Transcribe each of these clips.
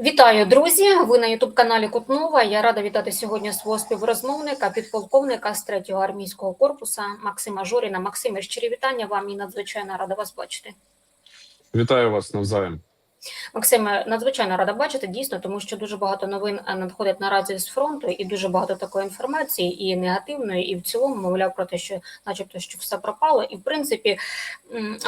Вітаю, друзі! Ви на Ютуб каналі Кутнова. Я рада вітати сьогодні свого співрозмовника, підполковника з 3-го армійського корпуса Максима Жоріна. Максиме, щирі вітання вам і надзвичайно рада вас бачити. Вітаю вас навзаєм. Максиме, надзвичайно рада бачити дійсно, тому що дуже багато новин е, надходять наразі з фронту, і дуже багато такої інформації, і негативної, і в цілому мовляв про те, що, начебто, що все пропало. І в принципі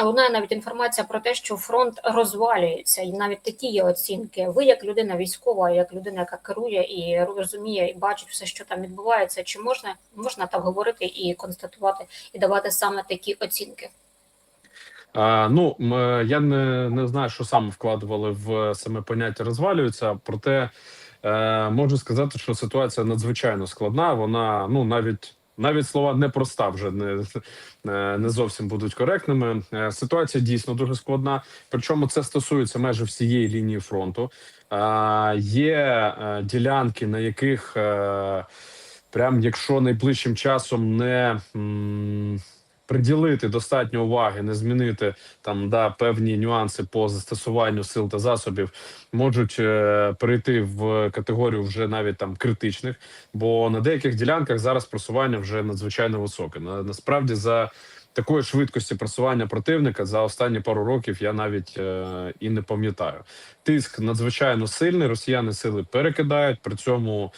лунає навіть інформація про те, що фронт розвалюється, і навіть такі є оцінки. Ви, як людина військова, як людина, яка керує і розуміє, і бачить все, що там відбувається, чи можна можна так говорити і констатувати, і давати саме такі оцінки? А, ну м, я не, не знаю, що саме вкладували в саме поняття розвалюється, проте е, можу сказати, що ситуація надзвичайно складна. Вона ну навіть навіть слова непроста вже не, е, не зовсім будуть коректними. Е, Ситуація дійсно дуже складна. Причому це стосується майже всієї лінії фронту. А, є е, ділянки, на яких е, прям якщо найближчим часом не приділити достатньо уваги, не змінити там да певні нюанси по застосуванню сил та засобів, можуть е, перейти в категорію вже навіть там критичних. Бо на деяких ділянках зараз просування вже надзвичайно високе. На, насправді за такої швидкості просування противника за останні пару років я навіть е, і не пам'ятаю. Тиск надзвичайно сильний. Росіяни сили перекидають при цьому.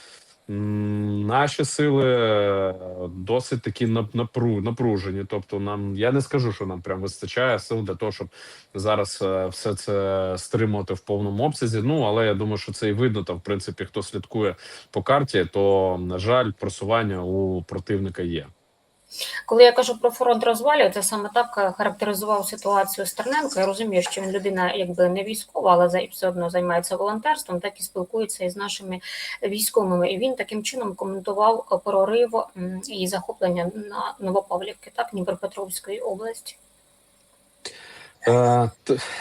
Наші сили е, досить такі напру- напружені. Тобто, нам я не скажу, що нам прям вистачає сил для того, щоб зараз е, все це стримувати в повному обсязі. Ну але я думаю, що це і видно. Там, в принципі, хто слідкує по карті, то на жаль, просування у противника є. Коли я кажу про фронт розвалюється, саме так характеризував ситуацію Стерненко. Я розумію, що він людина якби не військова, але все одно займається волонтерством, так і спілкується із нашими військовими. І він таким чином коментував прорив і захоплення на Новопавлівки, так Дніпропетровської області. Е,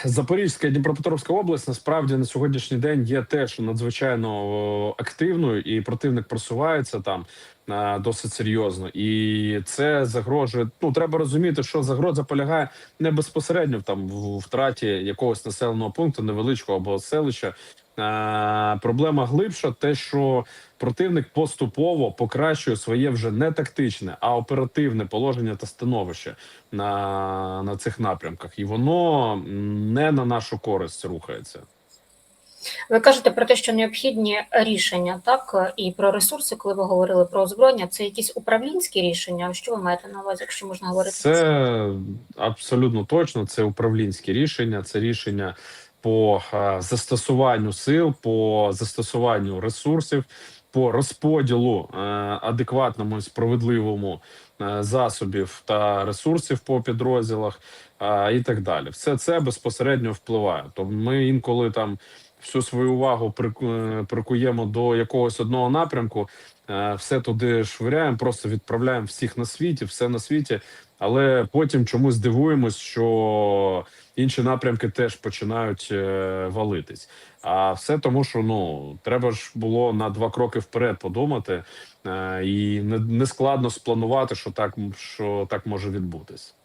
Запорізька і Дніпропетровська область насправді на сьогоднішній день є теж надзвичайно активною, і противник просувається там е, досить серйозно. І це загрожує. Ну треба розуміти, що загроза полягає не безпосередньо там в втраті якогось населеного пункту, невеличкого або селища. Е, Проблема глибша, те, що противник поступово покращує своє вже не тактичне, а оперативне положення та становище на, на цих напрямках, і воно не на нашу користь рухається. Ви кажете про те, що необхідні рішення, так і про ресурси, коли ви говорили про озброєння, це якісь управлінські рішення. Що ви маєте на увазі, якщо можна говорити? Це абсолютно точно. Це управлінські рішення, це рішення по е, застосуванню сил, по застосуванню ресурсів, по розподілу е, адекватному і справедливому е, засобів та ресурсів по підрозділах і так далі. Все це безпосередньо впливає. То ми інколи там всю свою увагу прику- прикуємо до якогось одного напрямку, е, все туди швиряємо, просто відправляємо всіх на світі, все на світі. Але потім чомусь дивуємось, що інші напрямки теж починають е, валитись. А все тому, що ну треба ж було на два кроки вперед подумати, е, і не складно спланувати, що так що так може відбутись.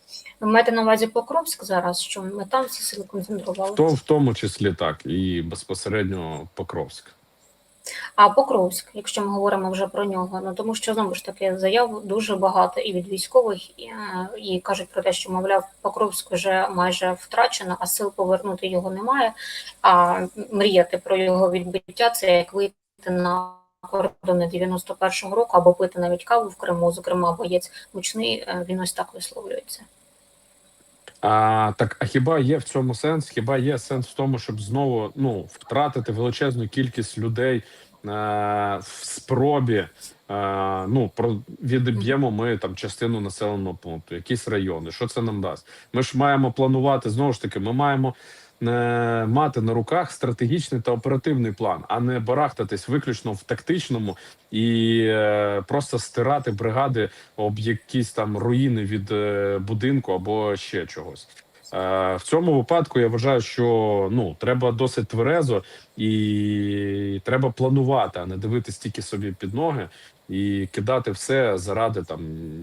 Ви маєте на увазі Покровськ зараз, що ми там всі сили концентрували? То в тому числі так, і безпосередньо Покровськ. А Покровськ, якщо ми говоримо вже про нього, ну тому що знову ж таки заяв дуже багато і від військових, і, і кажуть про те, що мовляв, Покровськ вже майже втрачено, а сил повернути його немає. А мріяти про його відбиття це як вийти на кордони 91-го року або пити навіть каву в Криму. Зокрема, боєць мучний е, він ось так висловлюється. А так, а хіба є в цьому сенс? Хіба є сенс в тому, щоб знову ну втратити величезну кількість людей а, в спробі? А, ну про відіб'ємо ми там частину населеного пункту, якісь райони. Що це нам дасть? Ми ж маємо планувати знову ж таки. Ми маємо е, мати на руках стратегічний та оперативний план, а не барахтатись виключно в тактичному і е, просто стирати бригади об якісь там руїни від е, будинку або ще чогось. Е, в цьому випадку я вважаю, що ну треба досить тверезо і треба планувати, а не дивитись тільки собі під ноги і кидати все заради там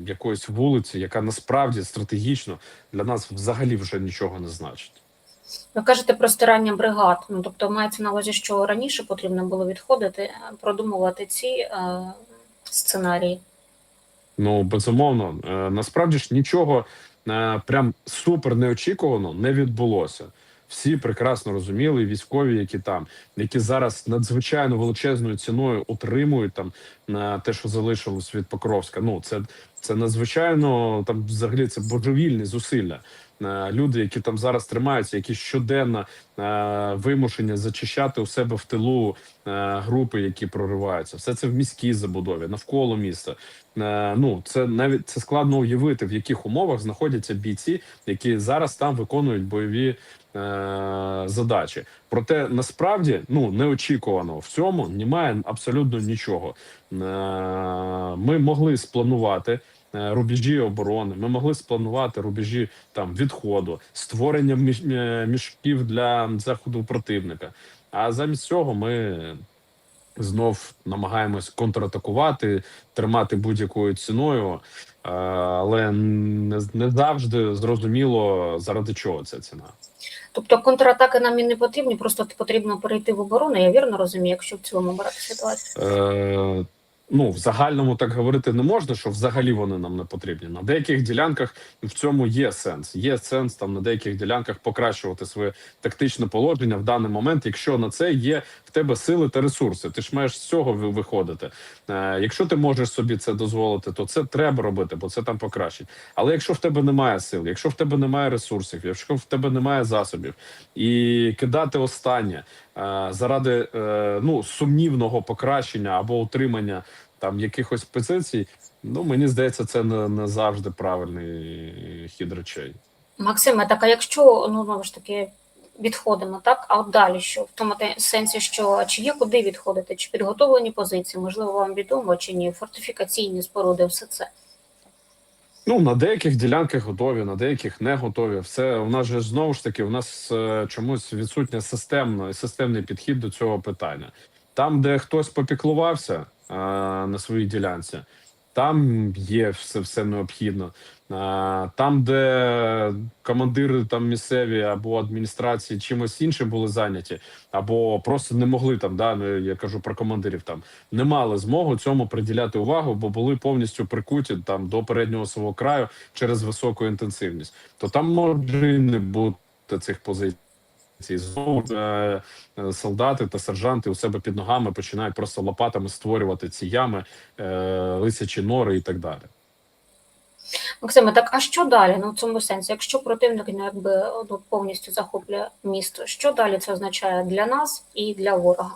якоїсь вулиці, яка насправді стратегічно для нас взагалі вже нічого не значить. Ви кажете про стирання бригад. Ну тобто мається на увазі, що раніше потрібно було відходити, е, продумувати ці е, сценарії. Ну безумовно, Е, насправді ж нічого е, прям супер неочікувано не відбулося. Всі прекрасно розуміли, військові, які там, які зараз надзвичайно величезною ціною утримують там на те, що залишилось від Покровська. Ну це, це надзвичайно там взагалі це божевільні зусилля. Е, Люди, які там зараз тримаються, які щоденно е, вимушені зачищати у себе в тилу е, групи, які прориваються, все це в міській забудові, навколо міста. Ну це навіть це складно уявити, в яких умовах знаходяться бійці, які зараз там виконують бойові задачі. Проте насправді ну неочікувано в цьому немає абсолютно нічого. Ми могли спланувати. Е, Рубежі оборони, ми могли спланувати рубежі там відходу, створення мішків для заходу противника. А замість цього ми знов намагаємось контратакувати, тримати будь-якою ціною, е, але не, не завжди зрозуміло заради чого ця ціна. Тобто контратаки нам і не потрібні, просто потрібно перейти в оборону. Я вірно розумію, якщо в цілому брати ситуацію. Е, ну, в загальному так говорити не можна, що взагалі вони нам не потрібні. На деяких ділянках в цьому є сенс. Є сенс там на деяких ділянках покращувати своє тактичне положення в даний момент, якщо на це є в тебе сили та ресурси. Ти ж маєш з цього виходити. Е, якщо ти можеш собі це дозволити, то це треба робити, бо це там покращить. Але якщо в тебе немає сил, якщо в тебе немає ресурсів, якщо в тебе немає засобів, і кидати останнє заради е, ну сумнівного покращення або утримання там якихось позицій, ну мені здається, це не, не завжди правильний хід речей. Максиме, так а якщо ну знову ж таки відходимо, так а от далі що в тому сенсі, що чи є куди відходити, чи підготовлені позиції, можливо, вам відомо чи ні, фортифікаційні споруди, все це. Ну на деяких ділянках готові, на деяких не готові. Все у нас же знову ж таки, у нас е, чомусь відсутня системно системний підхід до цього питання. Там, де хтось попіклувався е, на своїй ділянці, там є все, все необхідно. Там, де командири там місцеві або адміністрації чимось іншим були зайняті, або просто не могли там, да ну, я кажу про командирів там не мали змогу цьому приділяти увагу, бо були повністю прикуті там до переднього свого краю через високу інтенсивність. То там може і не бути цих позицій. Знову е, е, солдати та сержанти у себе під ногами починають просто лопатами створювати ці ями, е, лисячі нори і так далі. Максиме, так а що далі? Ну в цьому сенсі, якщо противник ну, якби ну, повністю захоплює місто, що далі це означає для нас і для ворога?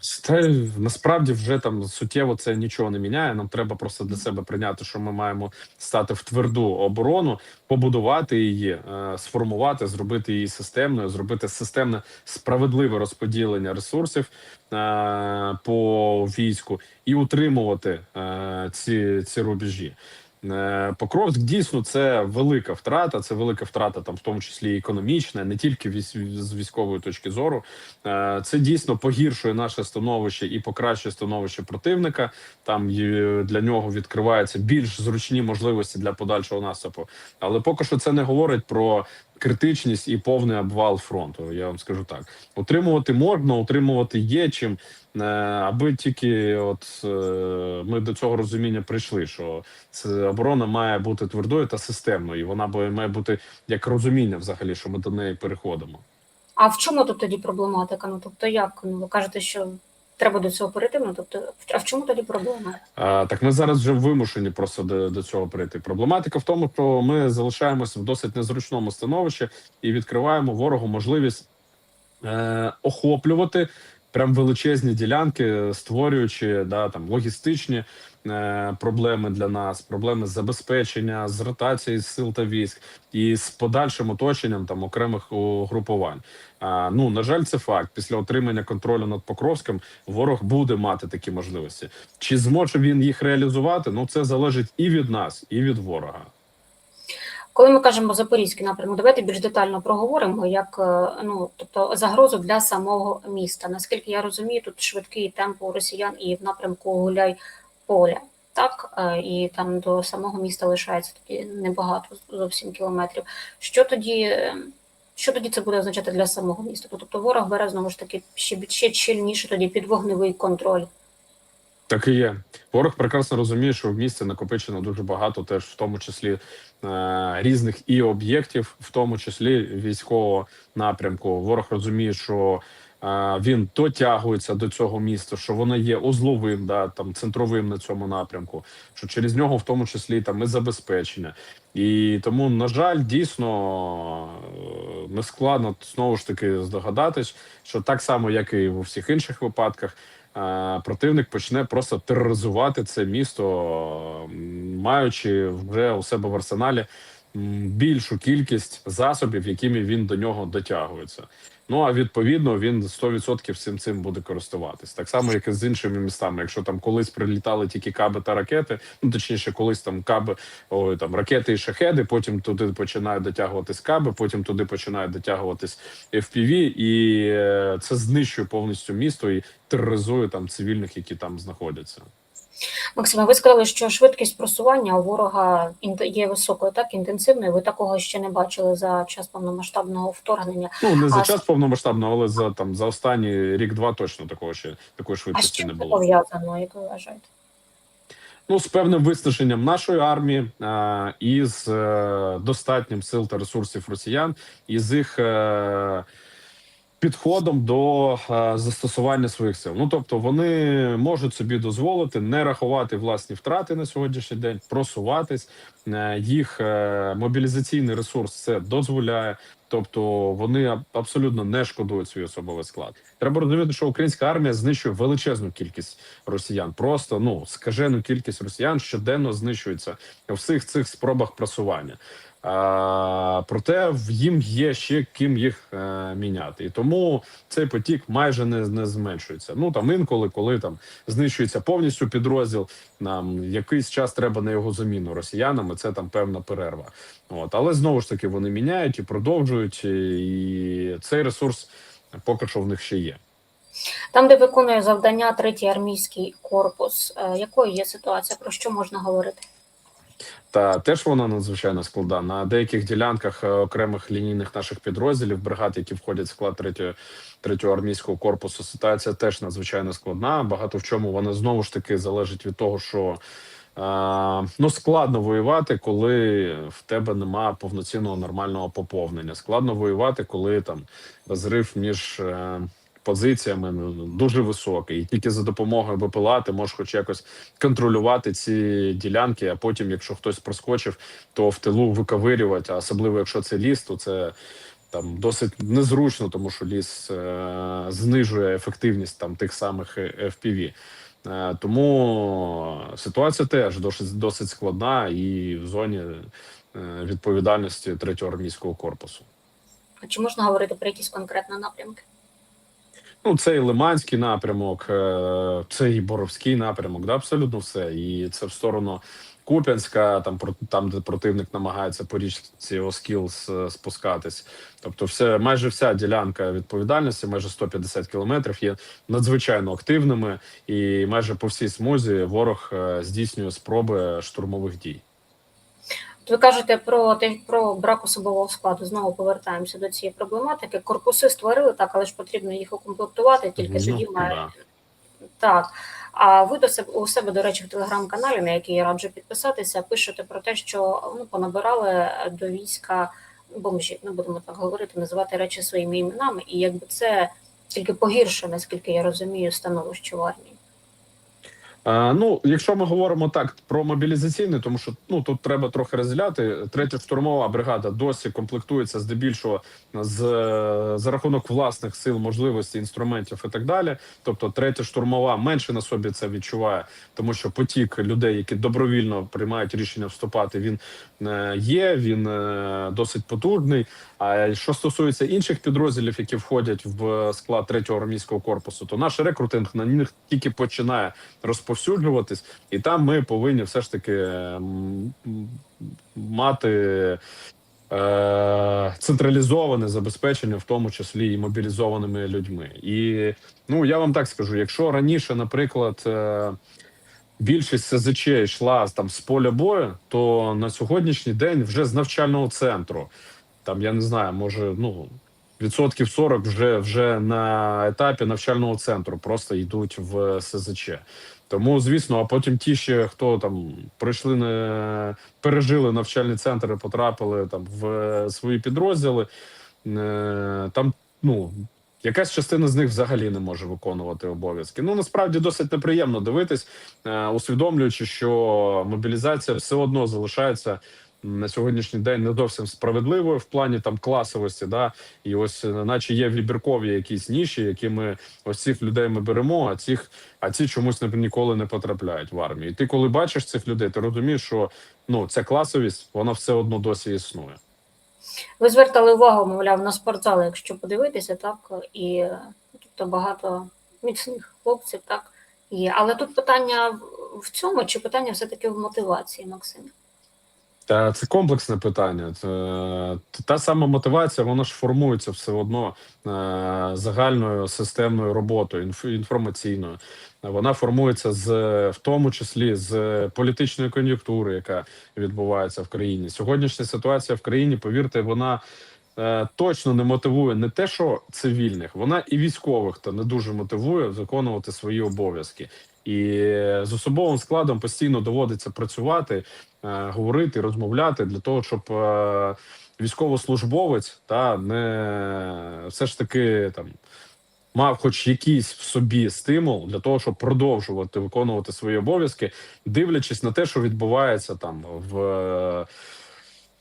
Це насправді вже там суттєво це нічого не міняє. Нам треба просто для себе прийняти, що ми маємо стати в тверду оборону, побудувати її, е, сформувати, зробити її системною, зробити системне справедливе розподілення ресурсів е, по війську і утримувати е, ці, ці рубежі. Е, Покровськ дійсно це велика втрата. Це велика втрата, там в тому числі економічна, не тільки з військової точки зору. Е, Це дійсно погіршує наше становище і покращує становище противника. Там для нього відкриваються більш зручні можливості для подальшого наступу. Але поки що це не говорить про критичність і повний обвал фронту. Я вам скажу так: утримувати можна, утримувати є чим. е, Аби тільки от е, ми до цього розуміння прийшли, що це оборона має бути твердою та системною. І вона має бути як розуміння, взагалі, що ми до неї переходимо. А в чому тут тоді проблематика? Ну тобто, як ну ви кажете, що треба до цього перейти? Ну тобто, а в чому тоді проблема? А, так ми зараз вже вимушені просто до, до цього прийти. Проблематика в тому, що ми залишаємося в досить незручному становищі і відкриваємо ворогу можливість е, охоплювати прям величезні ділянки, створюючи да там логістичні проблеми для нас, проблеми забезпечення, з ротації сил та військ і з подальшим оточенням там окремих угрупувань. А, ну на жаль, це факт. Після отримання контролю над Покровським ворог буде мати такі можливості. Чи зможе він їх реалізувати? Ну це залежить і від нас, і від ворога. Коли ми кажемо запорізький напрямок, давайте більш детально проговоримо, як е, ну тобто загрозу для самого міста. Наскільки я розумію, тут швидкий темп у росіян і в напрямку гуляй поля. так, е, і там до самого міста лишається тоді небагато зовсім кілометрів. Що тоді, е, що тоді це буде означати для самого міста? Тобто ворог бере знову ж таки ще, ще щільніше тоді під вогневий контроль. Так і є. Ворог прекрасно розуміє, що в місті накопичено дуже багато, теж в тому числі е, різних і об'єктів, в тому числі військового напрямку. Ворог розуміє, що він дотягується до цього міста, що воно є узловим, да там центровим на цьому напрямку, що через нього, в тому числі, там і забезпечення. І тому, на жаль, дійсно е, не складно знову ж таки здогадатись, що так само, як і у всіх інших випадках. е, Противник почне просто тероризувати це місто, маючи вже у себе в арсеналі більшу кількість засобів, якими він до нього дотягується. Ну а відповідно він 100% всім цим буде користуватись. Так само, як і з іншими містами. Якщо там колись прилітали тільки каби та ракети, ну точніше, колись там каби, ой, там ракети і шахеди, потім туди починають дотягуватись каби, потім туди починають дотягуватись FPV, і е, це знищує повністю місто і тероризує там цивільних, які там знаходяться. Максиме, ви сказали, що швидкість просування у ворога є високою, так інтенсивною. Ви такого ще не бачили за час повномасштабного вторгнення. Ну не за А час повномасштабного, але за там за останні рік-два точно такого ще такої А швидкості чим не було. пов'язано, як ви вважаєте? Ну, з певним виснаженням нашої армії а, і з е, достатнім сил та ресурсів росіян, і з їх е, підходом до е, застосування своїх сил. Ну тобто, вони можуть собі дозволити не рахувати власні втрати на сьогоднішній день, просуватись. Е, їх е, мобілізаційний ресурс це дозволяє. Тобто вони абсолютно не шкодують свій особовий склад. Треба розуміти, що українська армія знищує величезну кількість росіян. Просто ну скажену кількість росіян щоденно знищується у всіх цих спробах просування. А, проте їм є ще ким їх е, міняти, і тому цей потік майже не, не зменшується. Ну там інколи, коли там знищується повністю підрозділ, нам якийсь час треба на його заміну росіянам. Це там певна перерва. От але знову ж таки вони міняють і продовжують, і цей ресурс поки що в них ще є. Там, де виконує завдання третій армійський корпус, е, якою є ситуація? Про що можна говорити? Та теж вона надзвичайно складна. На деяких ділянках е, окремих лінійних наших підрозділів, бригад, які входять в склад третього, третього армійського корпусу, ситуація теж надзвичайно складна. Багато в чому вона знову ж таки залежить від того, що е, ну складно воювати, коли в тебе нема повноцінного нормального поповнення. Складно воювати, коли там розрив між. Е, Позиціями ну, дуже високий, і тільки за допомогою БПЛА ти можеш хоч якось контролювати ці ділянки. А потім, якщо хтось проскочив, то в тилу виковирювати. А особливо якщо це ліс, то це там досить незручно, тому що ліс е- знижує ефективність там тих самих FPV. Е, тому ситуація теж досить досить складна і в зоні е, відповідальності третього армійського корпусу. А Чи можна говорити про якісь конкретні напрямки? Ну, це і Лиманський напрямок, е, це і Боровський напрямок, да, абсолютно все. І це в сторону Куп'янська, там там, де противник намагається по річці Оскіл спускатись. Тобто, все майже вся ділянка відповідальності, майже 150 кілометрів, є надзвичайно активними, і майже по всій смузі ворог е, здійснює спроби штурмових дій. Ви кажете про те про брак особового складу. Знову повертаємося до цієї проблематики. Корпуси створили так, але ж потрібно їх укомплектувати. Тільки Ну, тоді має да. так. А ви до себе у себе, до речі, в телеграм-каналі, на який я раджу підписатися, пишете про те, що ну понабирали до війська бомжів. Не будемо так говорити, називати речі своїми іменами, і якби це тільки погіршує, наскільки я розумію, становище в армії. Ну, якщо ми говоримо так про мобілізаційний, тому що ну тут треба трохи розділяти. Третя штурмова бригада досі комплектується здебільшого з за рахунок власних сил, можливостей, інструментів і так далі. Тобто, третя штурмова менше на собі це відчуває, тому що потік людей, які добровільно приймають рішення вступати, він е, є. Він е, досить потужний. А що стосується інших підрозділів, які входять в склад третього армійського корпусу, то наш рекрутинг на них тільки починає розповсюджуватись, і там ми повинні все ж таки м, м, мати е, централізоване забезпечення, в тому числі і мобілізованими людьми. І ну я вам так скажу: якщо раніше, наприклад. Е, більшість СЗЧ йшла там з поля бою, то на сьогоднішній день вже з навчального центру. Там я не знаю, може, ну відсотків 40 вже вже на етапі навчального центру просто йдуть в СЗЧ. Тому, звісно, а потім ті, ще хто там пройшли не пережили навчальний центр і потрапили там в свої підрозділи. е, Там ну якась частина з них взагалі не може виконувати обов'язки. Ну насправді досить неприємно дивитись, е, усвідомлюючи, що мобілізація все одно залишається на сьогоднішній день не зовсім справедливою в плані там класовості. Да, і ось, е, наче є вибіркові якісь ніші, які ми ось цих людей ми беремо, а цих, а ці чомусь ніколи не потрапляють в армію. І ти, коли бачиш цих людей, ти розумієш, що ну ця класовість вона все одно досі існує. Ви звертали увагу, мовляв, на спортзали, якщо подивитися, так і е, тобто багато міцних хлопців, так є. Але тут питання в- цьому, чи питання все-таки в мотивації, Максим? Та це комплексне питання. Це, та сама мотивація, вона ж формується все одно е, загальною системною роботою, інф, інформаційною. Вона формується з в тому числі з політичної кон'юнктури, яка відбувається в країні. Сьогоднішня ситуація в країні, повірте, вона е, точно не мотивує не те, що цивільних, вона і військових та не дуже мотивує виконувати свої обов'язки. І з особовим складом постійно доводиться працювати, е, говорити, розмовляти для того, щоб е, військовослужбовець та не все ж таки там мав хоч якийсь в собі стимул для того, щоб продовжувати виконувати свої обов'язки, дивлячись на те, що відбувається там в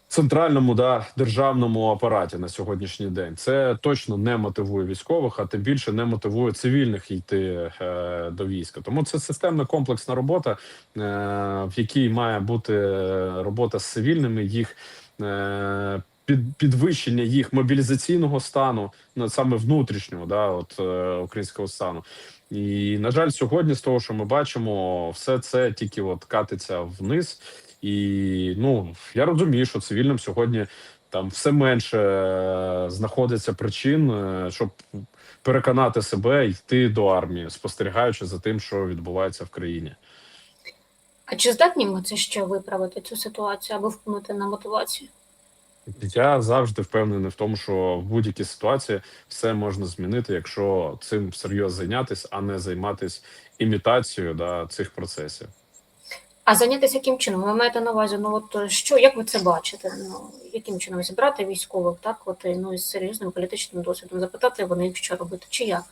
центральному да державному апараті на сьогоднішній день. Це точно не мотивує військових, а тим більше не мотивує цивільних йти е, до війська. Тому це системна комплексна робота, е, в якій має бути робота з цивільними, їх е, під підвищення їх мобілізаційного стану, ну, саме внутрішнього, да, от е, українського стану. І на жаль, сьогодні з того, що ми бачимо, все це тільки от катиться вниз. І ну я розумію, що цивільним сьогодні там все менше е, знаходиться причин, е, щоб переконати себе йти до армії, спостерігаючи за тим, що відбувається в країні. А чи здатні ми це ще виправити цю ситуацію або вплинути на мотивацію? Я завжди впевнений в тому, що в будь-якій ситуації все можна змінити, якщо цим серйозно зайнятися, а не займатися імітацією да, цих процесів. А зайнятися яким чином? Ви маєте на увазі, ну от що, як ви це бачите? Ну яким чином зібрати військових, так от ну із серйозним політичним досвідом, запитати вони що робити, чи як?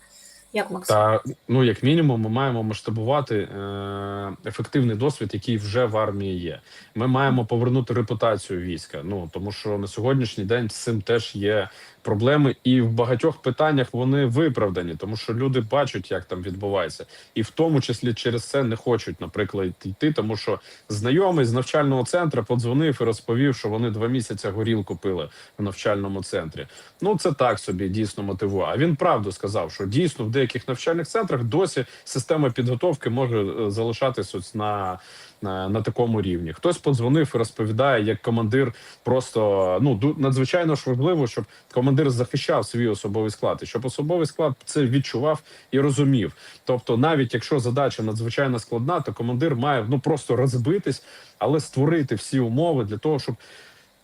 Як Максим? Та ну як мінімум, ми маємо масштабувати е, ефективний досвід, який вже в армії є. Ми маємо повернути репутацію війська. Ну тому що на сьогоднішній день з цим теж є проблеми, і в багатьох питаннях вони виправдані, тому що люди бачать, як там відбувається, і в тому числі через це не хочуть, наприклад, йти, тому що знайомий з навчального центру подзвонив і розповів, що вони два місяці горілку пили в навчальному центрі. Ну це так собі дійсно мотивує. А він правду сказав, що дійсно в деяких навчальних центрах досі система підготовки може е, залишатись ось на. На, такому рівні хтось подзвонив і розповідає, як командир просто ну надзвичайно ж важливо, щоб командир захищав свій особовий склад, і щоб особовий склад це відчував і розумів. Тобто, навіть якщо задача надзвичайно складна, то командир має ну просто розбитись, але створити всі умови для того, щоб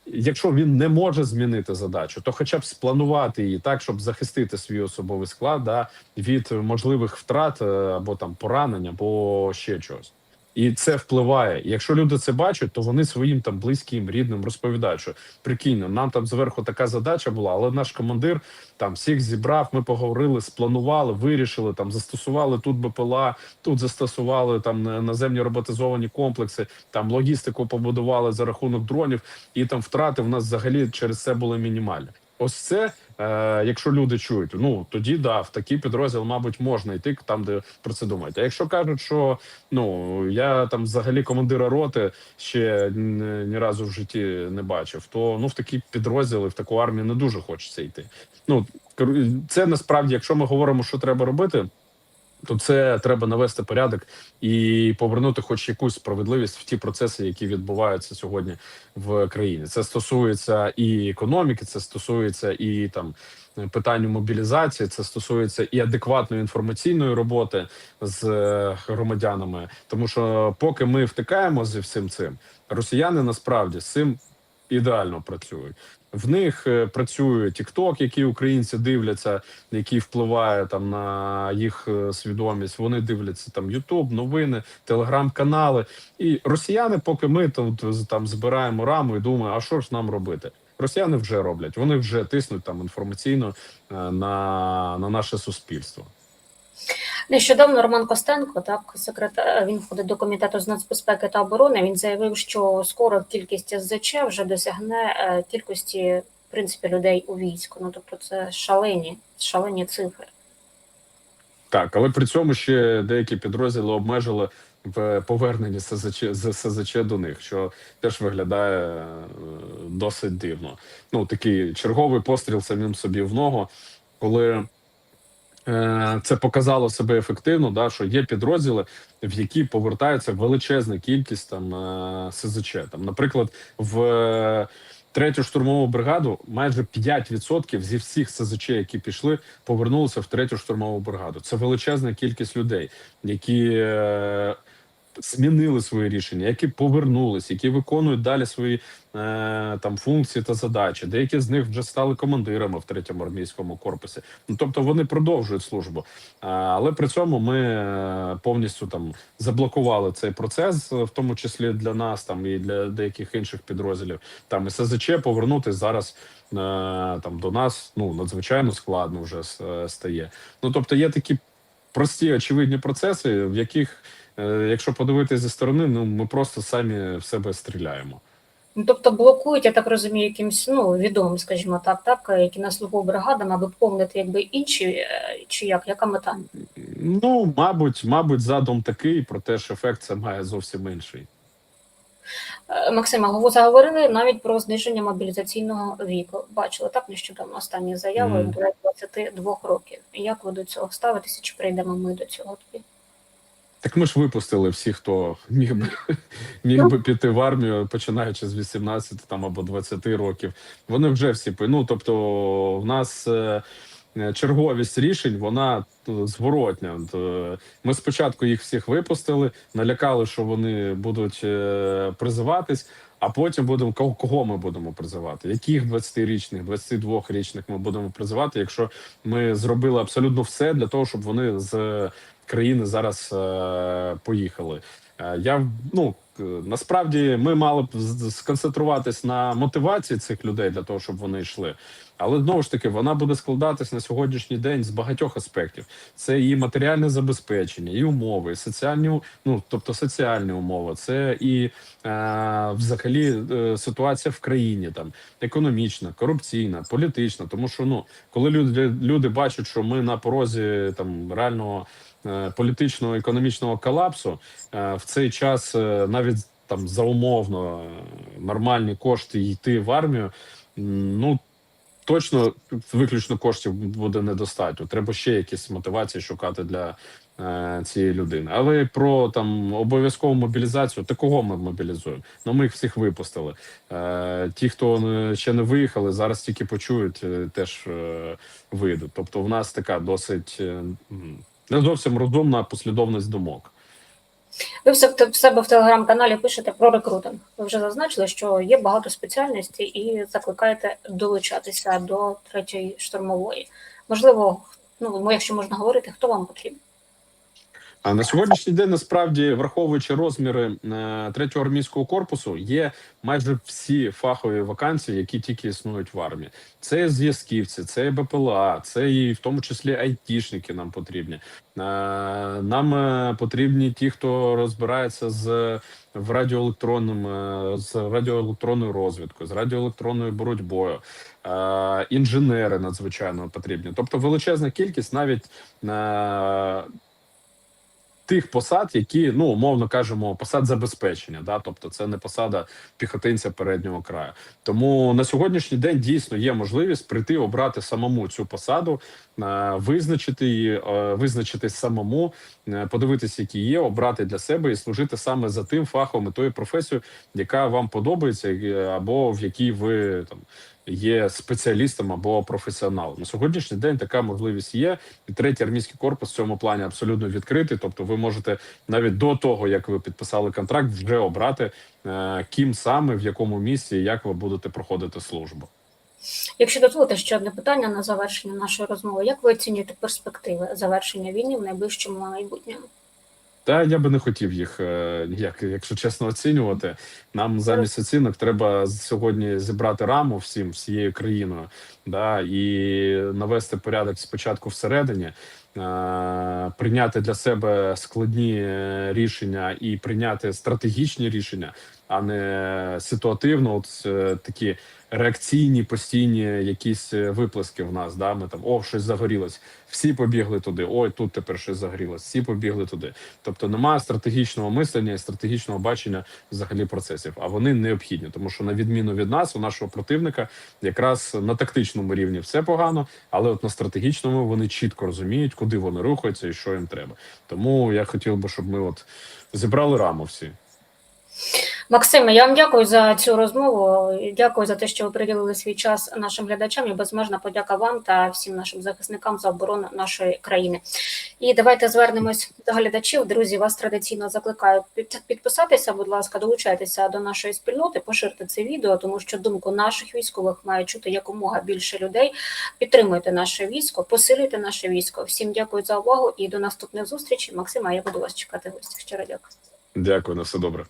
якщо він не може змінити задачу, то хоча б спланувати її так, щоб захистити свій особовий склад да, від можливих втрат е, або там поранень, або ще чогось. І це впливає. Якщо люди це бачать, то вони своїм там близьким, рідним розповідають, що прикинь, нам там зверху така задача була, але наш командир там всіх зібрав. Ми поговорили, спланували, вирішили там, застосували тут БПЛА, тут застосували там наземні роботизовані комплекси, там логістику побудували за рахунок дронів, і там втрати в нас взагалі через це були мінімальні. Ось це, е, якщо люди чують, ну тоді да, в такий підрозділ, мабуть, можна йти там, де про це думають. А якщо кажуть, що ну я там взагалі командира роти ще ні, разу в житті не бачив, то ну в такі підрозділи, в таку армію не дуже хочеться йти. Ну це насправді, якщо ми говоримо, що треба робити. То це треба навести порядок і повернути хоч якусь справедливість в ті процеси, які відбуваються сьогодні в країні. Це стосується і економіки, це стосується і там питанню мобілізації, це стосується і адекватної інформаційної роботи з е, громадянами. Тому що поки ми втикаємо зі всім цим, росіяни насправді з цим ідеально працюють. В них е, працює TikTok, який українці дивляться, який впливає там на їх е, свідомість. Вони дивляться там YouTube, новини, телеграм-канали. І росіяни, поки ми з- там збираємо раму і думаємо, а що ж нам робити? Росіяни вже роблять. Вони вже тиснуть там інформаційно е, на, на наше суспільство. Нещодавно Роман Костенко, так секретар, він входить до комітету з нацбезпеки та оборони. Він заявив, що скоро кількість СЗЧ вже досягне е, кількості в принципі людей у війську. Ну тобто, це шалені, шалені цифри. Так, але при цьому ще деякі підрозділи обмежили в поверненні СЗЧ, з СЗЧ до них, що теж виглядає е, досить дивно. Ну, такий черговий постріл самим собі в ногу, коли е, це показало себе ефективно, да, що є підрозділи, в які повертається величезна кількість там е, СЗЧ. Там, наприклад, в е, третю штурмову бригаду майже 5% зі всіх СЗЧ, які пішли, повернулися в третю штурмову бригаду. Це величезна кількість людей, які е, змінили свої рішення, які повернулись, які виконують далі свої е, там функції та задачі. Деякі з них вже стали командирами в третьому армійському корпусі. Ну тобто вони продовжують службу. А, але при цьому ми е, повністю там заблокували цей процес, е, в тому числі для нас, там і для деяких інших підрозділів. Там і СЗЧ повернутися зараз е, там до нас ну надзвичайно складно вже е, стає. Ну тобто є такі прості очевидні процеси, в яких, е, якщо подивитися зі сторони, ну ми просто самі в себе стріляємо. Ну, тобто блокують, я так розумію, якимсь ну відомим, скажімо так, так, які на службу бригадам, аби повнити якби інші, е, чи як, яка мета? Ну, мабуть, мабуть, задум такий, проте ж ефект це має зовсім інший. Е, Максима, ви заговорили навіть про зниження мобілізаційного віку. Бачили так нещодавно останні заяви Мгм. до 22 років. Як ви до цього ставитеся? Чи прийдемо ми до цього тоді? Так ми ж випустили всіх, хто міг би міг би піти в армію, починаючи з 18 там або 20 років. Вони вже всі Ну тобто, в нас е, е, черговість рішень, вона е, зворотня. Ми спочатку їх всіх випустили, налякали, що вони будуть призиватись. А потім будемо кого, кого ми будемо призивати? Яких 20-річних, 22-річних ми будемо призивати, якщо ми зробили абсолютно все для того, щоб вони з країни зараз е, поїхали. Е, я ну е, насправді ми мали б сконцентруватись на мотивації цих людей для того, щоб вони йшли. Але знову ж таки вона буде складатись на сьогоднішній день з багатьох аспектів. Це і матеріальне забезпечення, і умови, і соціальні, ну тобто соціальні умови, це і е, взагалі е, ситуація в країні, там економічна, корупційна, політична. Тому що ну коли люди, люди бачать, що ми на порозі там реального політичного економічного колапсу, е, в цей час е, навіть там за умовно е, нормальні кошти йти в армію. Ну точно виключно коштів буде недостатньо. Треба ще якісь мотивації шукати для е, цієї людини. Але про там обов'язкову мобілізацію, та кого ми мобілізуємо? Ну ми їх всіх випустили. Е, ті, хто ще не виїхали, зараз тільки почують, е, теж е, вийдуть. Тобто, в нас така досить е, не зовсім розумна послідовність думок. Ви в себе в телеграм-каналі пишете про рекрутинг. Ви вже зазначили, що є багато спеціальностей і закликаєте долучатися до третьої штурмової. Можливо, ну якщо можна говорити, хто вам потрібен? А на сьогоднішній день насправді, враховуючи розміри е, третього армійського корпусу, є майже всі фахові вакансії, які тільки існують в армії. Це зв'язківці, це БПЛА, це і в тому числі айтішники нам потрібні. Е, Нам е, потрібні ті, хто розбирається з в радіоелектронним е, з радіоелектронною розвідкою, з радіоелектронною боротьбою. Інженери надзвичайно потрібні. Тобто величезна кількість навіть. Тих посад, які ну умовно кажемо, посад забезпечення. Да, тобто це не посада піхотинця переднього краю. Тому на сьогоднішній день дійсно є можливість прийти обрати самому цю посаду, е, визначити її, е, визначитись самому, е, подивитися, які є, обрати для себе і служити саме за тим фахом і тою професією, яка вам подобається, або в якій ви там. Є спеціалістом або професіоналом на сьогоднішній день. Така можливість є. І третій армійський корпус в цьому плані абсолютно відкритий. Тобто, ви можете навіть до того, як ви підписали контракт, вже обрати е, ким саме в якому місці як ви будете проходити службу. Якщо дозволите ще одне питання на завершення нашої розмови, як ви оцінюєте перспективи завершення війни в найближчому майбутньому? Та я би не хотів їх е, ніяк, якщо чесно, оцінювати. Нам замість оцінок треба сьогодні зібрати раму всім всією країною, да і навести порядок спочатку всередині, е, прийняти для себе складні е, рішення і прийняти стратегічні рішення, а не ситуативно. От е, такі реакційні постійні якісь е, виплески в нас. Да, ми там о, щось загорілось. Всі побігли туди. Ой, тут тепер щось загорілось. Всі побігли туди. Тобто немає стратегічного мислення і стратегічного бачення взагалі процесів. А вони необхідні, тому що на відміну від нас, у нашого противника, якраз на тактичному рівні все погано, але от на стратегічному вони чітко розуміють, куди вони рухаються і що їм треба. Тому я хотів би, щоб ми от зібрали раму всі. Максиме, я вам дякую за цю розмову. Дякую за те, що ви приділили свій час нашим глядачам. І безмежна подяка вам та всім нашим захисникам за оборону нашої країни. І давайте звернемось до глядачів. Друзі, вас традиційно закликаю під- підписатися. Будь ласка, долучайтеся до нашої спільноти, поширте це відео, тому що думку наших військових має чути якомога більше людей. Підтримуйте наше військо, посилюйте наше військо. Всім дякую за увагу і до наступних зустрічей. Максима, я буду вас чекати в гостях. Щиро дякую. Дякую на все добре.